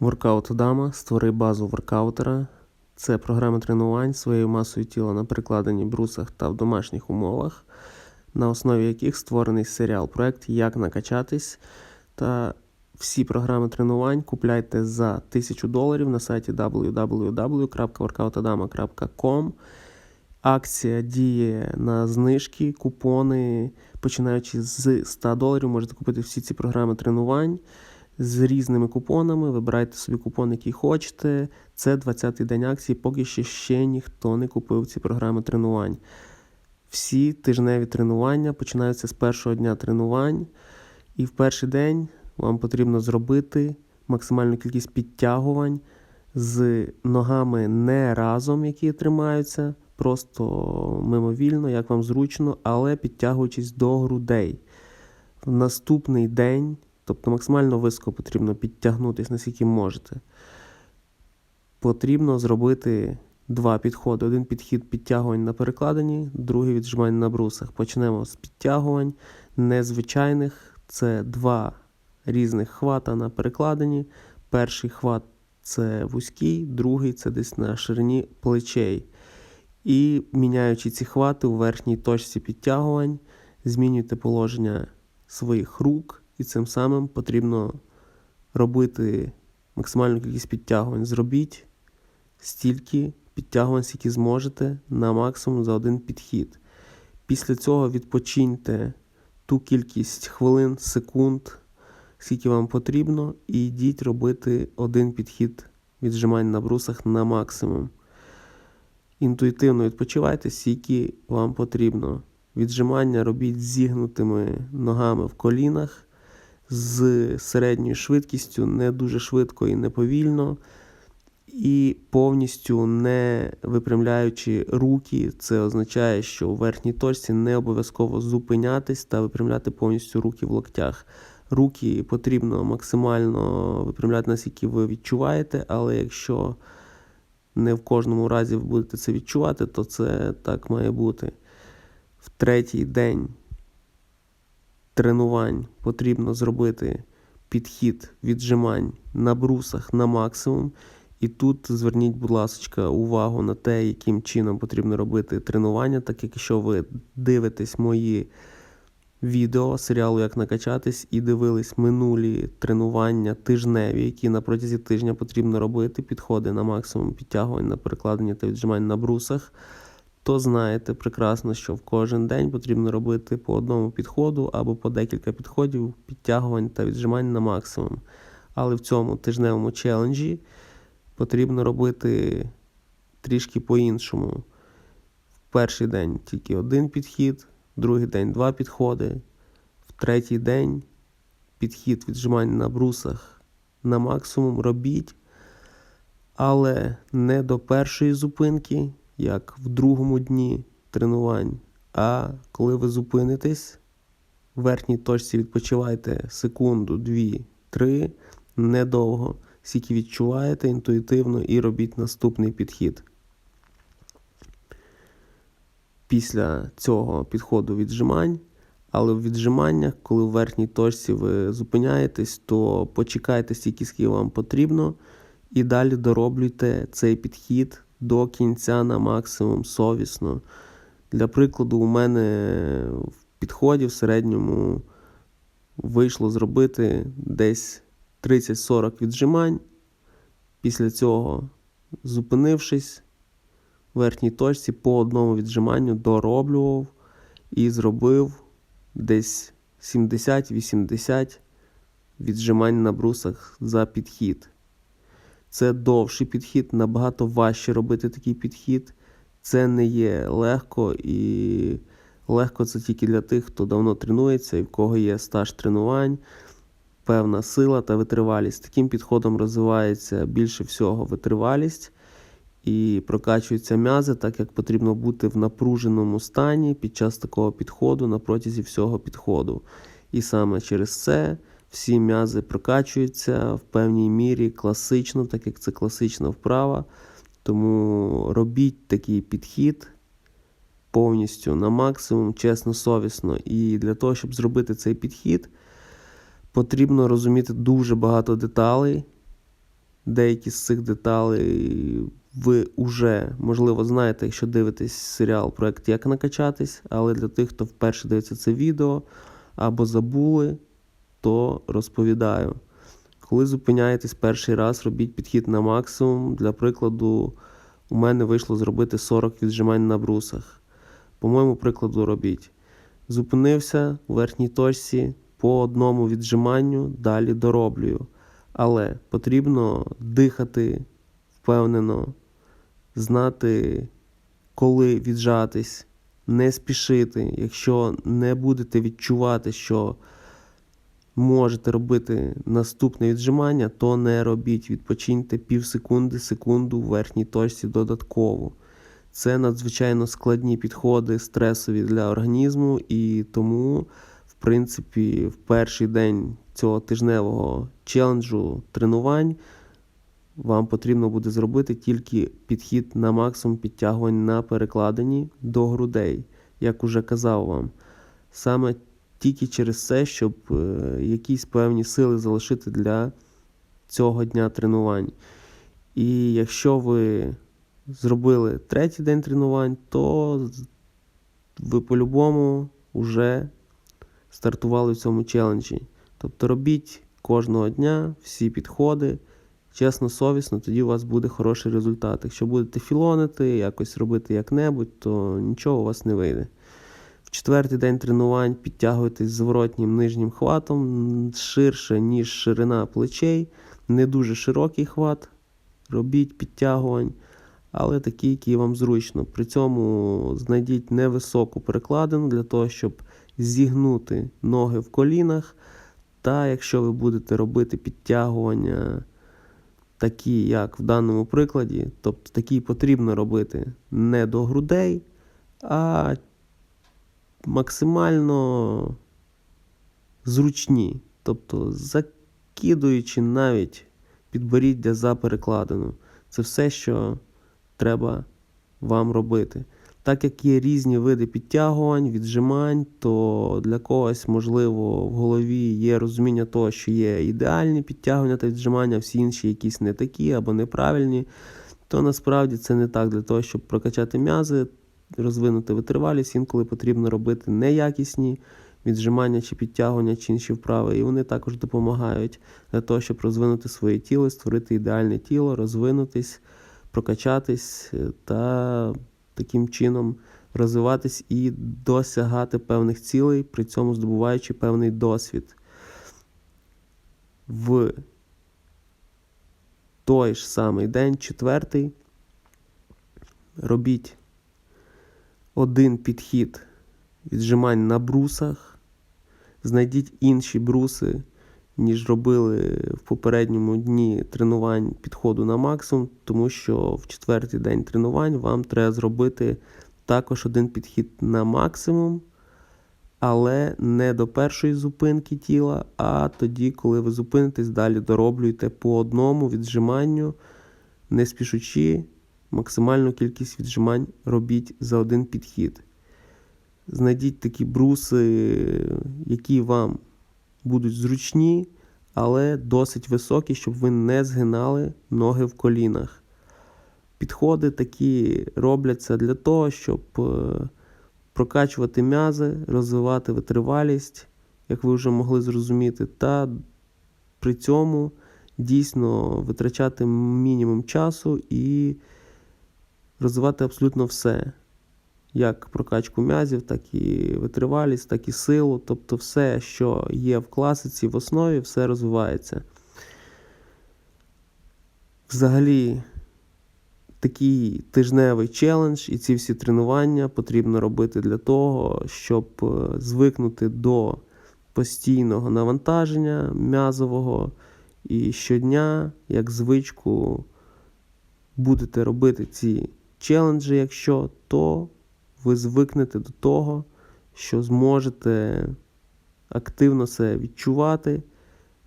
Воркаут Дама, створи базу воркаутера. Це програма тренувань своєю масою тіла на перекладенні брусах та в домашніх умовах, на основі яких створений серіал проект Як накачатись. Та всі програми тренувань купляйте за 1000 доларів на сайті www.workoutadama.com. Акція діє на знижки, купони. Починаючи з 100 доларів, можете купити всі ці програми тренувань з різними купонами. Вибирайте собі купон, який хочете. Це 20-й день акції, поки ще, ще ніхто не купив ці програми тренувань. Всі тижневі тренування починаються з першого дня тренувань. І в перший день вам потрібно зробити максимальну кількість підтягувань з ногами не разом, які тримаються, просто мимовільно, як вам зручно, але підтягуючись до грудей. В наступний день, тобто максимально високо потрібно підтягнутися, наскільки можете. Потрібно зробити два підходи. Один підхід підтягувань на перекладині, другий віджимань на брусах. Почнемо з підтягувань незвичайних. Це два різних хвата на перекладині. Перший хват це вузький, другий це десь на ширині плечей. І міняючи ці хвати у верхній точці підтягувань, змінюйте положення своїх рук, і цим самим потрібно робити максимальну кількість підтягувань. Зробіть стільки підтягувань, скільки зможете на максимум за один підхід. Після цього відпочиньте ту кількість хвилин, секунд, скільки вам потрібно, і йдіть робити один підхід віджимань на брусах на максимум. Інтуїтивно відпочивайте, скільки вам потрібно. Віджимання робіть зігнутими ногами в колінах з середньою швидкістю, не дуже швидко і не повільно. І повністю не випрямляючи руки, це означає, що у верхній точці не обов'язково зупинятись та випрямляти повністю руки в локтях. Руки потрібно максимально випрямляти, наскільки ви відчуваєте, але якщо не в кожному разі ви будете це відчувати, то це так має бути. В третій день тренувань потрібно зробити підхід віджимань на брусах на максимум. І тут зверніть, будь ласка, увагу на те, яким чином потрібно робити тренування, так як якщо ви дивитесь мої відео серіалу Як накачатись і дивились минулі тренування тижневі, які на протязі тижня потрібно робити, підходи на максимум підтягувань на перекладення та віджимань на брусах, то знаєте прекрасно, що в кожен день потрібно робити по одному підходу або по декілька підходів підтягувань та віджимань на максимум. Але в цьому тижневому челенджі потрібно робити трішки по-іншому. В перший день тільки один підхід, в другий день два підходи, в третій день підхід віджимань на брусах на максимум робіть, але не до першої зупинки, як в другому дні тренувань. А коли ви зупинитесь, в верхній точці відпочивайте секунду, дві, три, недовго скільки відчуваєте інтуїтивно і робіть наступний підхід. Після цього підходу віджимань, але в віджиманнях, коли в верхній точці ви зупиняєтесь, то почекайте стільки, скільки вам потрібно, і далі дороблюйте цей підхід до кінця на максимум совісно. Для прикладу, у мене в підході в середньому вийшло зробити десь 30-40 віджимань. Після цього, зупинившись в верхній точці, по одному віджиманню дороблював і зробив десь 70-80 віджимань на брусах за підхід. Це довший підхід, набагато важче робити такий підхід. Це не є легко і легко це тільки для тих, хто давно тренується і в кого є стаж тренувань певна сила та витривалість. Таким підходом розвивається більше всього витривалість і прокачуються м'язи, так як потрібно бути в напруженому стані під час такого підходу на протязі всього підходу. І саме через це всі м'язи прокачуються в певній мірі класично, так як це класична вправа. Тому робіть такий підхід повністю на максимум, чесно, совісно. І для того, щоб зробити цей підхід, потрібно розуміти дуже багато деталей, Деякі з цих деталей ви вже, можливо, знаєте, якщо дивитесь серіал проект Як накачатись, але для тих, хто вперше дивиться це відео або забули, то розповідаю. Коли зупиняєтесь перший раз, робіть підхід на максимум. Для прикладу, у мене вийшло зробити 40 віджимань на брусах. По моєму прикладу робіть. Зупинився у верхній точці по одному віджиманню, далі дороблюю. Але потрібно дихати впевнено, знати, коли віджатись, не спішити. Якщо не будете відчувати, що можете робити наступне віджимання, то не робіть. Відпочиньте пів секунди, секунду в верхній точці додатково. Це надзвичайно складні підходи, стресові для організму, і тому, в принципі, в перший день цього тижневого челенджу тренувань вам потрібно буде зробити тільки підхід на максимум підтягувань на перекладині до грудей, як уже казав вам. Саме тільки через це, щоб е, якісь певні сили залишити для цього дня тренувань. І якщо ви зробили третій день тренувань, то ви по-любому вже стартували в цьому челенджі. Тобто робіть кожного дня всі підходи, чесно, совісно, тоді у вас буде хороший результат. Якщо будете філонити, якось робити як-небудь, то нічого у вас не вийде. В четвертий день тренувань підтягуйтесь зворотнім нижнім хватом ширше, ніж ширина плечей, не дуже широкий хват. Робіть підтягувань, але такі, які вам зручно. При цьому знайдіть невисоку перекладину для того, щоб зігнути ноги в колінах. Та якщо ви будете робити підтягування, такі, як в даному прикладі, тобто такі потрібно робити не до грудей, а максимально зручні, тобто закидуючи навіть підборіддя за перекладину. Це все, що треба вам робити. Так як є різні види підтягувань, віджимань, то для когось, можливо, в голові є розуміння того, що є ідеальні підтягування та віджимання, всі інші якісь не такі або неправильні, то насправді це не так. Для того, щоб прокачати м'язи, розвинути витривалість, інколи потрібно робити неякісні віджимання чи підтягування чи інші вправи. І вони також допомагають для того, щоб розвинути своє тіло, створити ідеальне тіло, розвинутись, прокачатись та таким чином розвиватись і досягати певних цілей, при цьому здобуваючи певний досвід. В той ж самий день, четвертий, робіть один підхід віджимань на брусах, знайдіть інші бруси, ніж робили в попередньому дні тренувань підходу на максимум, тому що в четвертий день тренувань вам треба зробити також один підхід на максимум, але не до першої зупинки тіла, а тоді, коли ви зупинитесь, далі дороблюєте по одному віджиманню, не спішучи, максимальну кількість віджимань робіть за один підхід. Знайдіть такі бруси, які вам будуть зручні, але досить високі, щоб ви не згинали ноги в колінах. Підходи такі робляться для того, щоб е, прокачувати м'язи, розвивати витривалість, як ви вже могли зрозуміти, та при цьому дійсно витрачати мінімум часу і розвивати абсолютно все як прокачку м'язів, так і витривалість, так і силу. Тобто все, що є в класиці, в основі, все розвивається. Взагалі, такий тижневий челендж і ці всі тренування потрібно робити для того, щоб е, звикнути до постійного навантаження м'язового. І щодня, як звичку, будете робити ці челенджі, якщо, то ви звикнете до того, що зможете активно себе відчувати,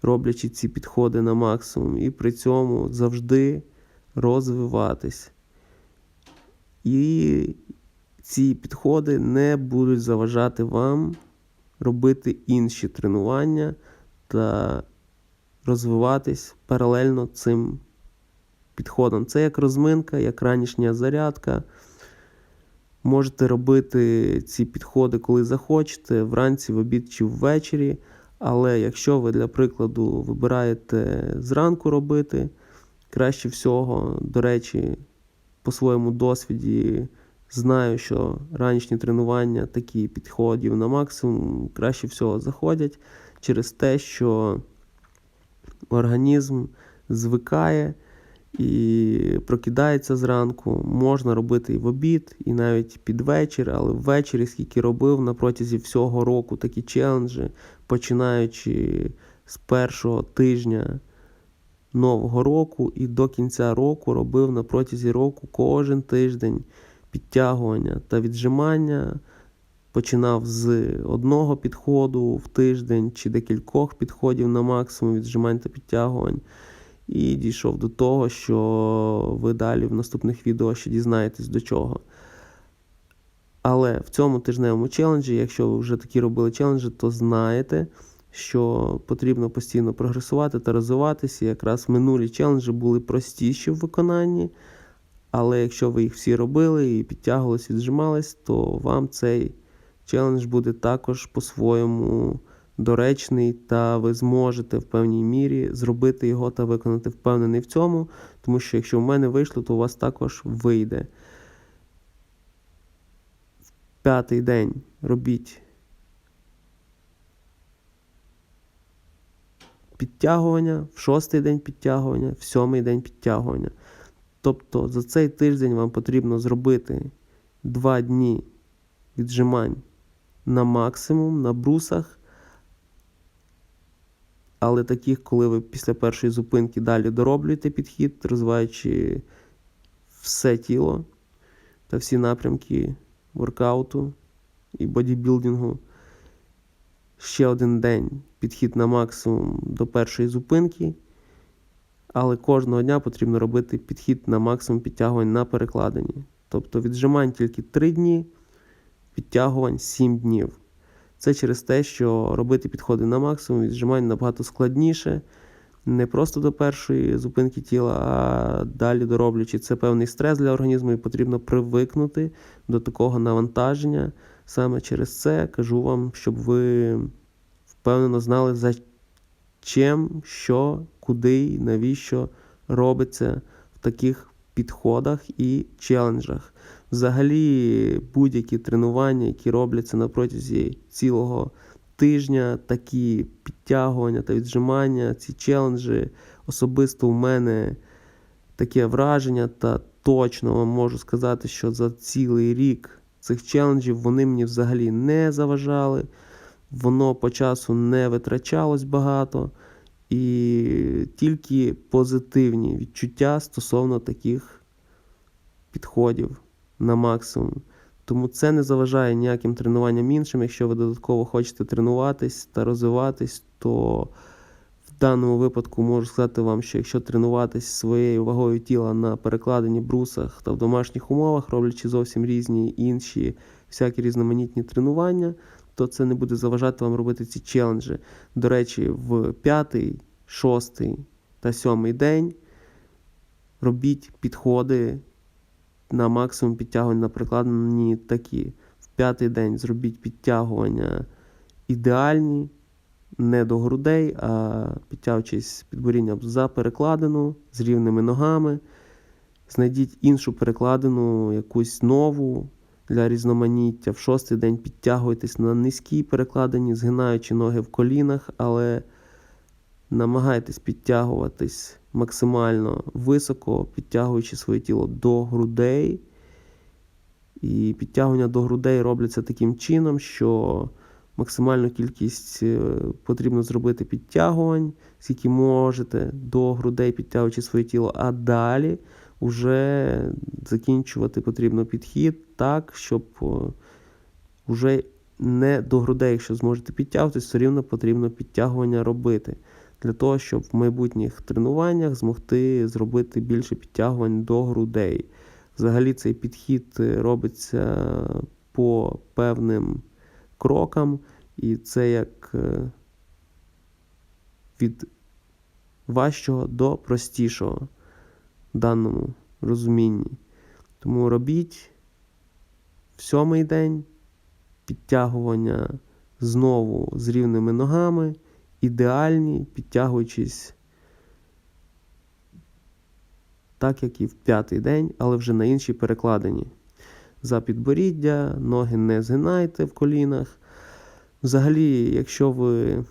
роблячи ці підходи на максимум, і при цьому завжди розвиватись. І ці підходи не будуть заважати вам робити інші тренування та розвиватись паралельно цим підходом. Це як розминка, як ранішня зарядка. Можете робити ці підходи, коли захочете, вранці, в обід чи ввечері. Але якщо ви, для прикладу, вибираєте зранку робити, краще всього, до речі, по своєму досвіді знаю, що ранішні тренування такі підходів на максимум краще всього заходять через те, що організм звикає і прокидається зранку. Можна робити і в обід, і навіть під вечір, але ввечері, скільки робив на протязі всього року такі челенджі, починаючи з першого тижня нового року і до кінця року робив на протязі року кожен тиждень підтягування та віджимання. Починав з одного підходу в тиждень чи декількох підходів на максимум віджимань та підтягувань. І дійшов до того, що ви далі в наступних відео ще дізнаєтесь до чого. Але в цьому тижневому челенджі, якщо ви вже такі робили челенджі, то знаєте, що потрібно постійно прогресувати та розвиватися. Якраз минулі челенджі були простіші в виконанні. Але якщо ви їх всі робили і підтягувались, віджимались, то вам цей челендж буде також по-своєму доречний, та ви зможете в певній мірі зробити його та виконати впевнений в цьому, тому що якщо в мене вийшло, то у вас також вийде. В п'ятий день робіть підтягування, в шостий день підтягування, в сьомий день підтягування. Тобто за цей тиждень вам потрібно зробити 2 дні віджимань на максимум на брусах. Але таких, коли ви після першої зупинки далі дороблюєте підхід, розвиваючи все тіло та всі напрямки воркауту і бодібілдингу. Ще один день підхід на максимум до першої зупинки. Але кожного дня потрібно робити підхід на максимум підтягувань на перекладині. Тобто віджимань тільки 3 дні, підтягувань 7 днів. Це через те, що робити підходи на максимум віджимань набагато складніше. Не просто до першої зупинки тіла, а далі дороблюючи. Це певний стрес для організму і потрібно привикнути до такого навантаження. Саме через це кажу вам, щоб ви впевнено знали, за чим, що, куди і навіщо робиться в таких підходах і челенджах. Взагалі, будь-які тренування, які робляться на протязі цілого тижня, такі підтягування та віджимання, ці челенджі, особисто у мене таке враження, та точно вам можу сказати, що за цілий рік цих челенджів вони мені взагалі не заважали, воно по часу не витрачалось багато. І тільки позитивні відчуття стосовно таких підходів на максимум. Тому це не заважає ніяким тренуванням іншим. Якщо ви додатково хочете тренуватись та розвиватись, то в даному випадку можу сказати вам, що якщо тренуватись своєю вагою тіла на перекладенні брусах та в домашніх умовах, роблячи зовсім різні інші всякі різноманітні тренування, то це не буде заважати вам робити ці челенджі. До речі, в п'ятий, шостий та сьомий день робіть підходи на максимум підтягувань на прикладені такі. В п'ятий день зробіть підтягування ідеальні, не до грудей, а підтягуючись підборінням за перекладину з рівними ногами. Знайдіть іншу перекладину, якусь нову для різноманіття. В шостий день підтягуйтесь на низькій перекладині, згинаючи ноги в колінах, але намагайтесь підтягуватись максимально високо, підтягуючи своє тіло до грудей. І підтягування до грудей робляться таким чином, що максимальну кількість е, потрібно зробити підтягувань, скільки можете до грудей підтягуючи своє тіло, а далі вже закінчувати потрібно підхід так, щоб вже не до грудей, якщо зможете підтягуватись, все рівно потрібно підтягування робити. Для того, щоб в майбутніх тренуваннях змогти зробити більше підтягувань до грудей. Взагалі цей підхід робиться по певним крокам, і це як е, від важчого до простішого. в даному розумінні. Тому робіть в сьомий день підтягування знову з рівними ногами, ідеальні, підтягуючись так, як і в п'ятий день, але вже на іншій перекладині. За підборіддя, ноги не згинайте в колінах. Взагалі, якщо ви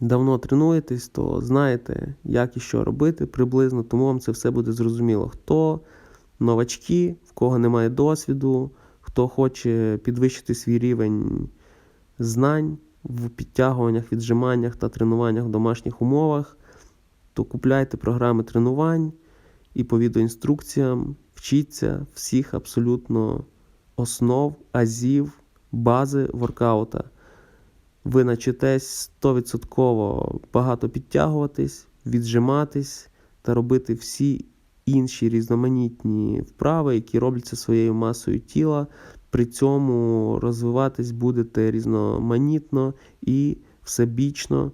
давно тренуєтесь, то знаєте, як і що робити приблизно, тому вам це все буде зрозуміло. Хто новачки, в кого немає досвіду, хто хоче підвищити свій рівень знань в підтягуваннях, віджиманнях та тренуваннях в домашніх умовах, то купляйте програми тренувань і по відеоінструкціям вчіться всіх абсолютно основ, азів, бази воркаута. Ви начитесь 100% багато підтягуватись, віджиматись та робити всі інші різноманітні вправи, які робляться своєю масою тіла. При цьому розвиватись будете різноманітно і всебічно,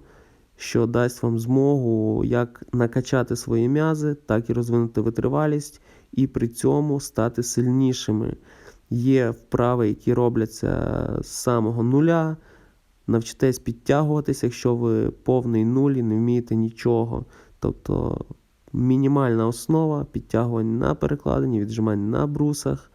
що дасть вам змогу як накачати свої м'язи, так і розвинути витривалість, і при цьому стати сильнішими. Є вправи, які робляться з самого нуля. Навчитесь підтягуватися, якщо ви повний нуль і не вмієте нічого. Тобто мінімальна основа підтягувань на перекладині, віджимань на брусах.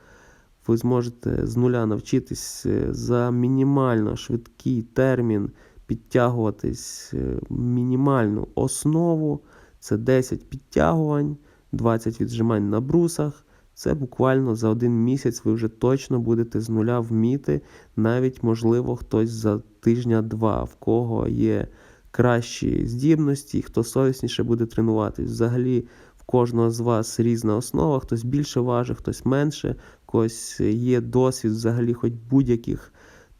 Ви зможете з нуля навчитись е, за мінімально швидкий термін підтягуватись е, мінімальну основу. Це 10 підтягувань, 20 віджимань на брусах. Це буквально за один місяць ви вже точно будете з нуля вміти. Навіть, можливо, хтось за тижня-два, в кого є кращі здібності, хто совісніше буде тренуватись. Взагалі, в кожного з вас різна основа, хтось більше важить, хтось менше, когось є досвід взагалі хоч будь-яких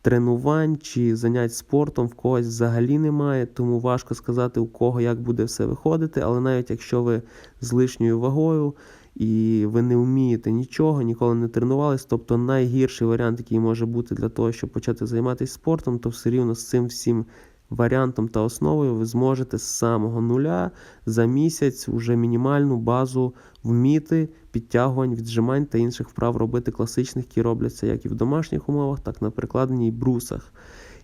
тренувань чи занять спортом, в когось взагалі немає, тому важко сказати, у кого як буде все виходити. Але навіть якщо ви з лишньою вагою і ви не вмієте нічого, ніколи не тренувались, тобто найгірший варіант, який може бути для того, щоб почати займатися спортом, то все рівно з цим всім. Варіантом та основою ви зможете з самого нуля за місяць уже мінімальну базу вміти підтягувань, віджимань та інших вправ робити класичних, які робляться як і в домашніх умовах, так і на прикладеній брусах.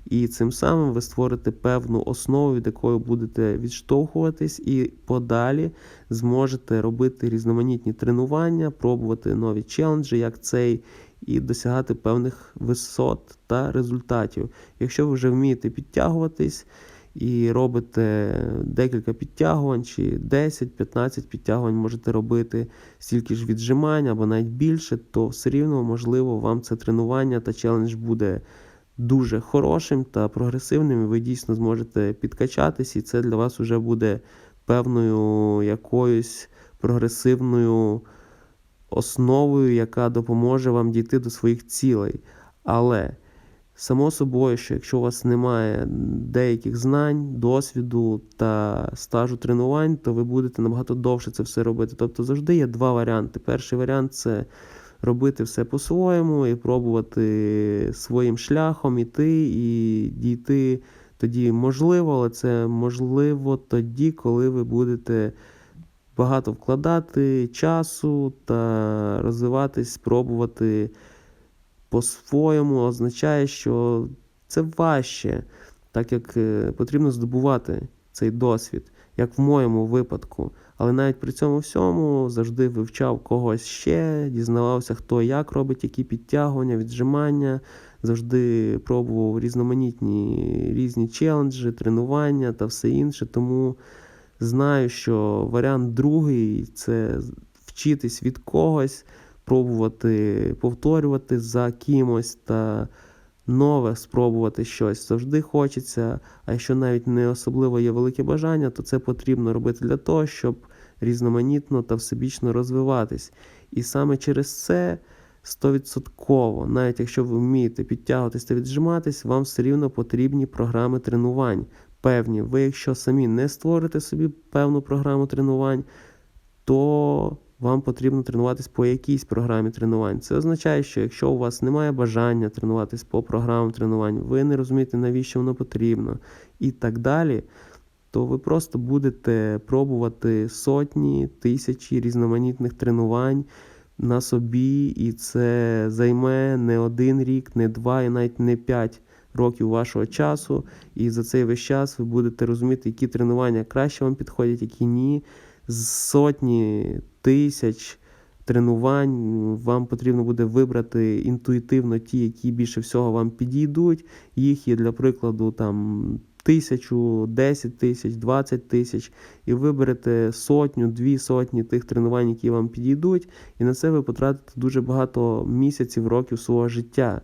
І цим самим ви створите певну основу, від якої будете відштовхуватись, і подалі зможете робити різноманітні тренування, пробувати нові челенджі, як цей, і досягати певних висот та результатів. Якщо ви вже вмієте підтягуватись і робите декілька підтягувань, чи 10-15 підтягувань можете робити стільки ж віджимань або навіть більше, то все рівно, можливо, вам це тренування та челендж буде. Дуже хорошим та прогресивним, і ви дійсно зможете підкачатись, і це для вас вже буде певною якоюсь прогресивною основою, яка допоможе вам дійти до своїх цілей. Але, само собою, що якщо у вас немає деяких знань, досвіду та стажу тренувань, то ви будете набагато довше це все робити. Тобто завжди є два варіанти. Перший варіант це робити все по-своєму і пробувати своїм шляхом іти і дійти тоді можливо, але це можливо тоді, коли ви будете багато вкладати часу та розвиватись, спробувати по-своєму, означає, що це важче, так як е, потрібно здобувати цей досвід, як в моєму випадку. Але навіть при цьому всьому завжди вивчав когось ще, дізнавався, хто як робить, які підтягування, віджимання, завжди пробував різноманітні різні челенджі, тренування та все інше. Тому знаю, що варіант другий це вчитись від когось, пробувати повторювати за кимось та нове спробувати щось завжди хочеться. А якщо навіть не особливо є велике бажання, то це потрібно робити для того, щоб різноманітно та всебічно розвиватись. І саме через це. Стовідсотково, навіть якщо ви вмієте підтягуватись та віджиматись, вам все рівно потрібні програми тренувань. Певні, ви, якщо самі не створите собі певну програму тренувань, то вам потрібно тренуватись по якійсь програмі тренувань. Це означає, що якщо у вас немає бажання тренуватись по програмам тренувань, ви не розумієте, навіщо воно потрібно і так далі, то ви просто будете пробувати сотні, тисячі різноманітних тренувань на собі, і це займе не один рік, не два, і навіть не п'ять років вашого часу. І за цей весь час ви будете розуміти, які тренування краще вам підходять, які ні. З сотні тисяч тренувань вам потрібно буде вибрати інтуїтивно ті, які більше всього вам підійдуть. Їх є для прикладу там тисячу, 10 тисяч, 20 тисяч, і виберете сотню, дві сотні тих тренувань, які вам підійдуть, і на це ви потратите дуже багато місяців, років свого життя.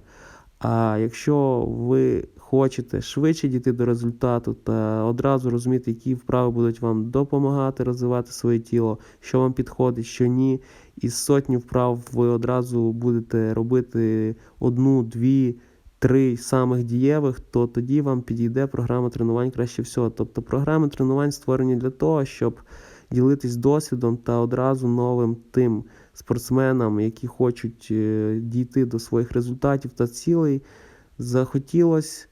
А якщо ви хочете швидше дійти до результату та одразу розуміти, які вправи будуть вам допомагати розвивати своє тіло, що вам підходить, що ні, із сотні вправ ви одразу будете робити одну, дві, три самих дієвих, то тоді вам підійде програма тренувань краще всього. Тобто програми тренувань створені для того, щоб ділитись досвідом та одразу новим тим спортсменам, які хочуть е, дійти до своїх результатів та цілей, захотілось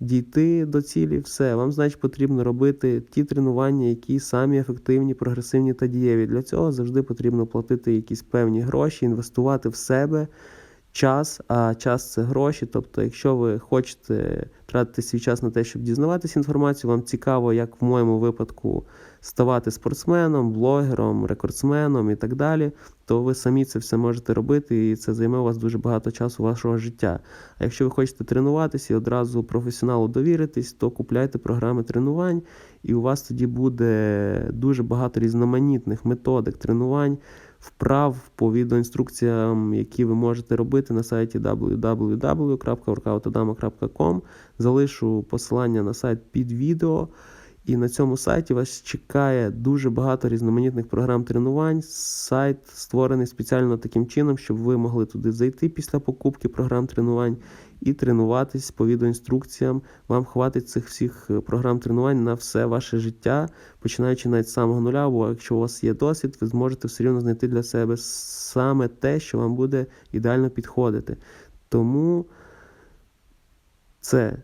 дійти до цілі, все. Вам, значить, потрібно робити ті тренування, які самі ефективні, прогресивні та дієві. Для цього завжди потрібно платити якісь певні гроші, інвестувати в себе. Час, а час це гроші. Тобто, якщо ви хочете тратити свій час на те, щоб дізнаватися інформацію, вам цікаво, як в моєму випадку ставати спортсменом, блогером, рекордсменом і так далі, то ви самі це все можете робити, і це займе у вас дуже багато часу вашого життя. А якщо ви хочете тренуватися і одразу професіоналу довіритись, то купляйте програми тренувань, і у вас тоді буде дуже багато різноманітних методик тренувань. Вправ по відеоінструкціям, які ви можете робити на сайті www.workoutadama.com. Залишу посилання на сайт під відео. І на цьому сайті вас чекає дуже багато різноманітних програм тренувань. Сайт створений спеціально таким чином, щоб ви могли туди зайти після покупки програм тренувань і тренуватись по відеоінструкціям. Вам хватить цих всіх е, програм тренувань на все ваше життя, починаючи навіть з самого нуля, бо якщо у вас є досвід, ви зможете все рівно знайти для себе саме те, що вам буде ідеально підходити. Тому це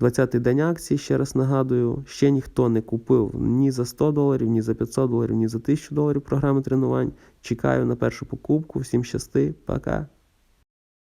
20-й день акції, ще раз нагадую, ще ніхто не купив ні за 100 доларів, ні за 500 доларів, ні за 1000 доларів програми тренувань. Чекаю на першу покупку. Всім щасти, пока.